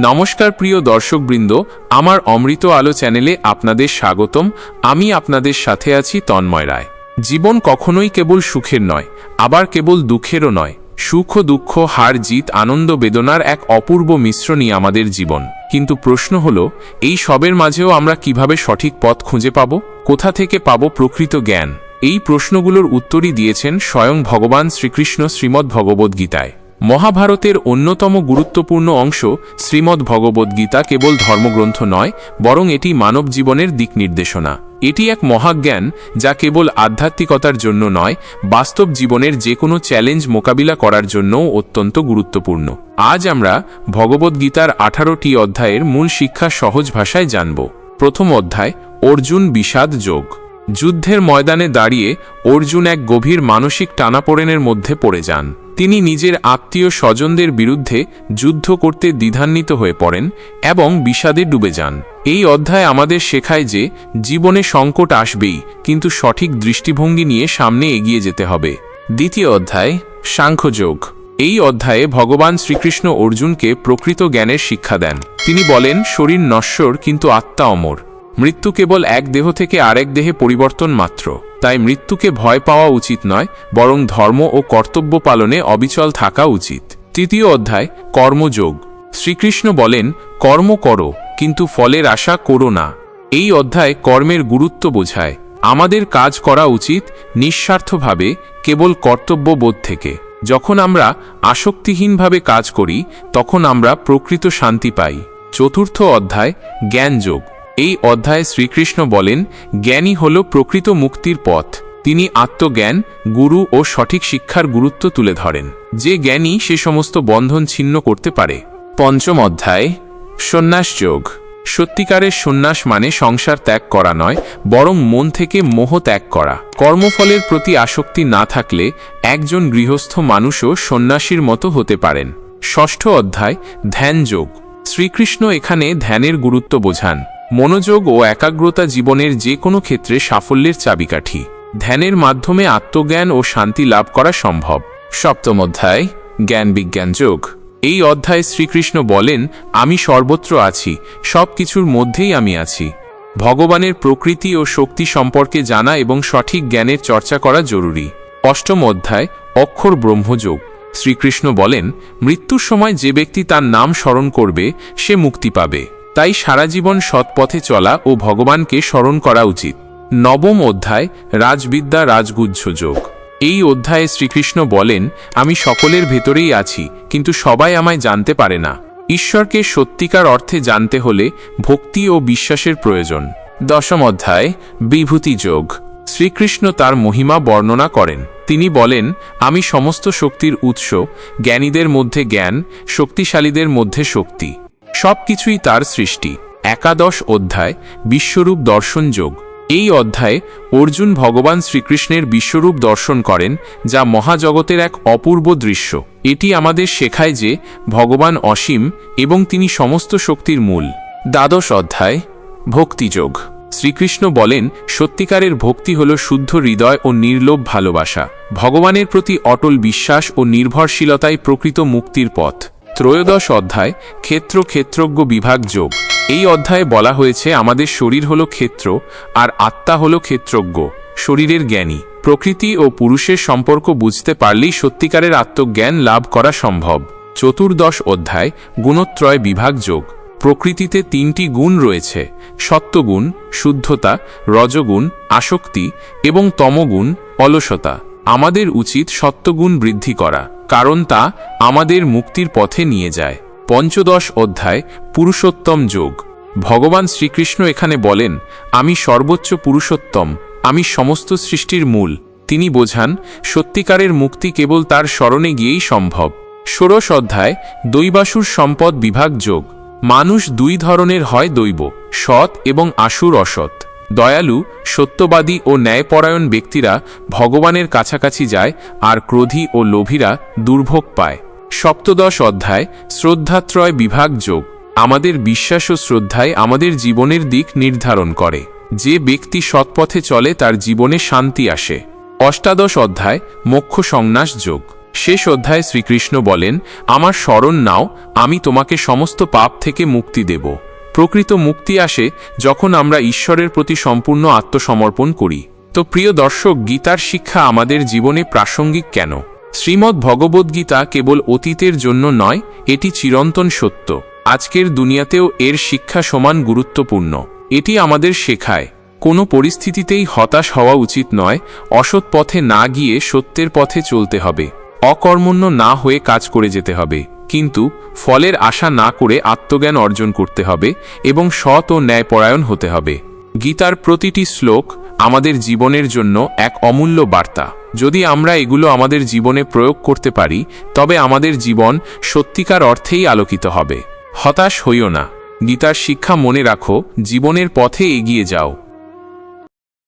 নমস্কার প্রিয় দর্শকবৃন্দ, আমার অমৃত আলো চ্যানেলে আপনাদের স্বাগতম। আমি আপনাদের সাথে আছি তন্ময় রায়। জীবন কখনোই কেবল সুখের নয়, আবার কেবল দুঃখেরও নয়। সুখ দুঃখ, হার, জিত, আনন্দ, বেদনার এক অপূর্ব মিশ্রণই আমাদের জীবন। কিন্তু প্রশ্ন হল, এই সবের মাঝেও আমরা কীভাবে সঠিক পথ খুঁজে পাব? কোথা থেকে পাব প্রকৃত জ্ঞান? এই প্রশ্নগুলোর উত্তরই দিয়েছেন স্বয়ং ভগবান শ্রীকৃষ্ণ শ্রীমদ্ ভগবদ্গীতায় মহাভারতের অন্যতম গুরুত্বপূর্ণ অংশ শ্রীমদ্ ভগবদ্গীতা কেবল ধর্মগ্রন্থ নয়, বরং এটি মানব জীবনের দিক নির্দেশনা। এটি এক মহাজ্ঞান যা কেবল আধ্যাত্মিকতার জন্য নয়, বাস্তব জীবনের যে কোনো চ্যালেঞ্জ মোকাবিলা করার জন্যও অত্যন্ত গুরুত্বপূর্ণ। আজ আমরা ভগবদ্গীতার আঠারোটি অধ্যায়ের মূল শিক্ষা সহজ ভাষায় জানব। প্রথম অধ্যায়, অর্জুন বিষাদ যোগ। যুদ্ধের ময়দানে দাঁড়িয়ে অর্জুন এক গভীর মানসিক টানাপোড়েনের মধ্যে পড়ে যান। তিনি নিজের আত্মীয় স্বজনদের বিরুদ্ধে যুদ্ধ করতে দ্বিধান্বিত হয়ে পড়েন এবং বিষাদে ডুবে যান। এই অধ্যায় আমাদের শেখায় যে জীবনে সংকট আসবেই, কিন্তু সঠিক দৃষ্টিভঙ্গি নিয়ে সামনে এগিয়ে যেতে হবে। দ্বিতীয় অধ্যায়, সাংখ্যযোগ। এই অধ্যায়ে ভগবান শ্রীকৃষ্ণ অর্জুনকে প্রকৃত জ্ঞানের শিক্ষা দেন। তিনি বলেন, শরীর নশ্বর, কিন্তু আত্মা অমর। মৃত্যু কেবল এক দেহ থেকে আরেক দেহে পরিবর্তন মাত্র। তাই মৃত্যুকে ভয় পাওয়া উচিত নয়, বরং ধর্ম ও কর্তব্য পালনে অবিচল থাকা উচিত। তৃতীয় অধ্যায়, কর্মযোগ। শ্রীকৃষ্ণ বলেন, কর্ম করো, কিন্তু ফলের আশা করো না। এই অধ্যায় কর্মের গুরুত্ব বোঝায়। আমাদের কাজ করা উচিত নিঃস্বার্থভাবে, কেবল কর্তব্যবোধ থেকে। যখন আমরা আসক্তিহীনভাবে কাজ করি, তখন আমরা প্রকৃত শান্তি পাই। চতুর্থ অধ্যায়, জ্ঞানযোগ। এই অধ্যায়ে শ্রীকৃষ্ণ বলেন, জ্ঞানী হল প্রকৃত মুক্তির পথ। তিনি আত্মজ্ঞান, গুরু ও সঠিক শিক্ষার গুরুত্ব তুলে ধরেন। যে জ্ঞানী সে সমস্ত বন্ধন ছিন্ন করতে পারে। পঞ্চম অধ্যায়, সন্ন্যাস যোগ। সত্যিকারের সন্ন্যাস মানে সংসার ত্যাগ করা নয়, বরং মন থেকে মোহ ত্যাগ করা। কর্মফলের প্রতি আসক্তি না থাকলে একজন গৃহস্থ মানুষও সন্ন্যাসীর মতো হতে পারেন। ষষ্ঠ অধ্যায়, ধ্যান যোগ। শ্রীকৃষ্ণ এখানে ধ্যানের গুরুত্ব বোঝান। মনোযোগ ও একাগ্রতা জীবনের যে কোনো ক্ষেত্রে সাফল্যের চাবিকাঠি। ধ্যানের মাধ্যমে আত্মজ্ঞান ও শান্তি লাভ করা সম্ভব। সপ্তম অধ্যায়, জ্ঞান বিজ্ঞান যোগ। এই অধ্যায়ে শ্রীকৃষ্ণ বলেন, আমি সর্বত্র আছি সব কিছুর মধ্যেই আমি আছি। ভগবানের প্রকৃতি ও শক্তি সম্পর্কে জানা এবং সঠিক জ্ঞানের চর্চা করা জরুরি। অষ্টম অধ্যায়, অক্ষর ব্রহ্মযোগ। শ্রীকৃষ্ণ বলেন, মৃত্যুর সময় যে ব্যক্তি তার নাম স্মরণ করবে, সে মুক্তি পাবে। তাই সারা জীবন সৎপথে চলা ও ভগবানকে স্মরণ করা উচিত। নবম অধ্যায়, রাজবিদ্যা রাজগুজ্জ যোগ। এই অধ্যায়ে শ্রীকৃষ্ণ বলেন, আমি সকলের ভেতরেই আছি, কিন্তু সবাই আমায় জানতে পারে না। ঈশ্বরকে সত্যিকার অর্থে জানতে হলে ভক্তি ও বিশ্বাসের প্রয়োজন। দশম অধ্যায়, বিভূতি যোগ। শ্রীকৃষ্ণ তার মহিমা বর্ণনা করেন। তিনি বলেন, আমি সমস্ত শক্তির উৎস, জ্ঞানীদের মধ্যে জ্ঞান, শক্তিশালীদের মধ্যে শক্তি। সব কিছুই তার সৃষ্টি। একাদশ অধ্যায়, বিশ্বরূপ দর্শন যোগ। এই অধ্যায়ে অর্জুন ভগবান শ্রীকৃষ্ণের বিশ্বরূপ দর্শন করেন, যা মহাজগতের এক অপূর্ব দৃশ্য। এটি আমাদের শেখায় যে ভগবান অসীম এবং তিনি সমস্ত শক্তির মূল। দ্বাদশ অধ্যায় ভক্তিযোগ শ্রীকৃষ্ণ বলেন, সত্যিকারের ভক্তি হল শুদ্ধ হৃদয় ও নির্লোভ ভালোবাসা। ভগবানের প্রতি অটল বিশ্বাস ও নির্ভরশীলতাই প্রকৃত মুক্তির পথ। ত্রয়োদশ অধ্যায়, ক্ষেত্র ক্ষেত্রজ্ঞ বিভাগ যোগ। এই অধ্যায়ে বলা হয়েছে, আমাদের শরীর হল ক্ষেত্র, আর আত্মা হল ক্ষেত্রজ্ঞ, শরীরের জ্ঞানী। প্রকৃতি ও পুরুষের সম্পর্ক বুঝতে পারলেই সত্যিকারের আত্মজ্ঞান লাভ করা সম্ভব। চতুর্দশ অধ্যায়, গুণত্রয় বিভাগ যোগ। প্রকৃতিতে তিনটি গুণ রয়েছে, সত্যগুণ, শুদ্ধতা, রজগুণ, আসক্তি এবং তমগুণ, অলসতা। আমাদের উচিত সত্যগুণ বৃদ্ধি করা। কারণ তা আমাদের মুক্তির পথে নিয়ে যায়। পঞ্চদশ অধ্যায়, পুরুষোত্তম যোগ। ভগবান শ্রীকৃষ্ণ এখানে বলেন, আমি সর্বোচ্চ পুরুষোত্তম, আমি সমস্ত সৃষ্টির মূল। তিনি বোঝান, সত্যিকারের মুক্তি কেবল তার স্মরণে গিয়েই সম্ভব। ষোড়শ অধ্যায়, দৈবাসুর সম্পদ বিভাগ যোগ। মানুষ দুই ধরনের হয় দৈব, সৎ এবং আসুর অসৎ। দয়ালু, সত্যবাদী ও ন্যায়পরায়ণ ব্যক্তিরা ভগবানের কাছাকাছি যায় আর ক্রোধী ও লোভীরা দুর্ভোগ পায়। সপ্তদশ অধ্যায়, শ্রদ্ধাত্রয় বিভাগ যোগ। আমাদের বিশ্বাস ও শ্রদ্ধায় আমাদের জীবনের দিক নির্ধারণ করে। যে ব্যক্তি সৎপথে চলে, তার জীবনে শান্তি আসে। অষ্টাদশ অধ্যায়, মোক্ষ সংন্যাস যোগ। শেষ অধ্যায়ে শ্রীকৃষ্ণ বলেন, আমার স্মরণ নাও, আমি তোমাকে সমস্ত পাপ থেকে মুক্তি দেব। প্রকৃত মুক্তি আসে যখন আমরা ঈশ্বরের প্রতি সম্পূর্ণ আত্মসমর্পণ করি। তো প্রিয় দর্শক, গীতার শিক্ষা আমাদের জীবনে প্রাসঙ্গিক কেন? শ্রীমদ্ ভগবদ্গীতা কেবল অতীতের জন্য নয়, এটি চিরন্তন সত্য। আজকের দুনিয়াতেও এর শিক্ষা সমান গুরুত্বপূর্ণ। এটি আমাদের শেখায়, কোনো পরিস্থিতিতেই হতাশ হওয়া উচিত নয়, অসৎ পথে না গিয়ে সত্যের পথে চলতে হবে, অকর্মণ্য না হয়ে কাজ করে যেতে হবে। কিন্তু ফলের আশা না করে আত্মজ্ঞান অর্জন করতে হবে এবং সৎ ও ন্যায়পরায়ণ হতে হবে। গীতার প্রতিটি শ্লোক আমাদের জীবনের জন্য এক অমূল্য বার্তা। যদি আমরা এগুলো আমাদের জীবনে প্রয়োগ করতে পারি, তবে আমাদের জীবন সত্যিকার অর্থেই আলোকিত হবে। হতাশ হইও না। গীতার শিক্ষা মনে রাখো, জীবনের পথে এগিয়ে যাও।